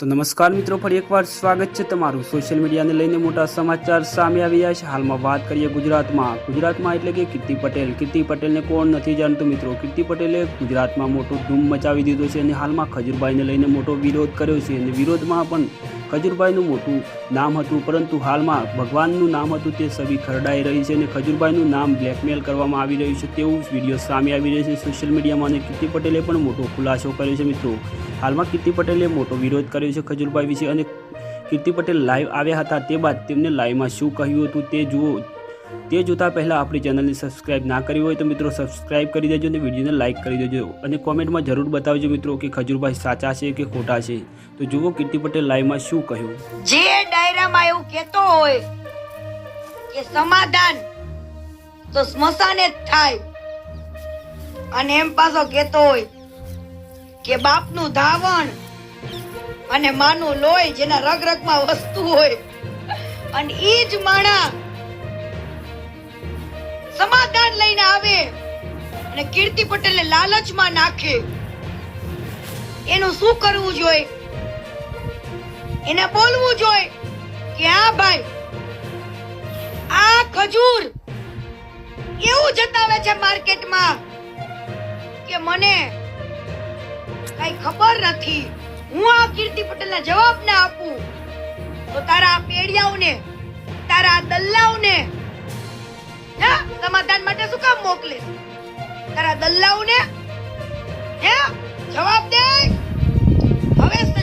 તો નમસ્કાર મિત્રો, ફરી એકવાર સ્વાગત છે તમારું. સોશિયલ મીડિયાને લઈને મોટા સમાચાર સામે આવ્યા છે. હાલમાં વાત કરીએ ગુજરાતમાં. ગુજરાતમાં એટલે કે કીર્તિ પટેલ. કીર્તિ પટેલને કોણ નથી જાણતું મિત્રો? કીર્તિ પટેલે ગુજરાતમાં મોટો ધૂમ મચાવી દીધો છે અને હાલમાં ખજૂરભાઈને લઈને મોટો વિરોધ કર્યો છે અને વિરોધમાં પણ ખજૂરભાઈનું મોટું નામ હતું, પરંતુ હાલમાં ભગવાનનું નામ હતું તે સભી ખરડાઈ રહી છે અને ખજૂરભાઈનું નામ બ્લેકમેલ કરવામાં આવી રહ્યું છે. તેવું વીડિયો સામે આવી રહ્યો છે. સોશિયલ મીડિયામાં અને કીર્તિ પટેલે પણ મોટો ખુલાસો કર્યો છે મિત્રો. હાલમાં કીર્તિ પટેલે મોટો વિરોધ કર્યો છે ખજૂરભાઈ વિશે અને કીર્તિ પટેલ લાઈવ આવ્યા હતા તે બાદ તેમને લાઈવમાં શું કહ્યું હતું તે જુઓ. તે જોતાં પહેલાં આપણી ચેનલને સબસ્ક્રાઇબ ના કરી હોય તો મિત્રો સબસ્ક્રાઇબ કરી દેજો અને વિડીયોને લાઇક કરી દેજો. અને કોમેન્ટમાં જરૂર બતાવજો મિત્રો કે ખજૂરભાઈ સાચા છે કે ખોટા છે. તો જુઓ કીર્તિ પટેલ લાઈવમાં શું કહ્યું. જે ડાયરામાં એવું કહેતો હોય કે સમાધાન તો સ્મશાને જ થાય. અને એમ પાછો કહેતો હોય કે બાપનું ધાવણ અને માનું લોહી જેના રગ રગમાં વસ્તુ હોય. અને એ જ માણા આવે અને કીર્તિ પટેલને લાલચમાં નાખે. એનું શું કરવું જોઈએ? એને બોલવું જોઈએ કે હા ભાઈ, આ ખજૂર એવું જતાવે છે માર્કેટમાં કે મને કઈ ખબર નથી. હું આ કીર્તિ પટેલના જવાબ ના આપું. તો તારા પેડિયાઓને તારા દલ્લાઓને તારા દલ્લાઓને હે?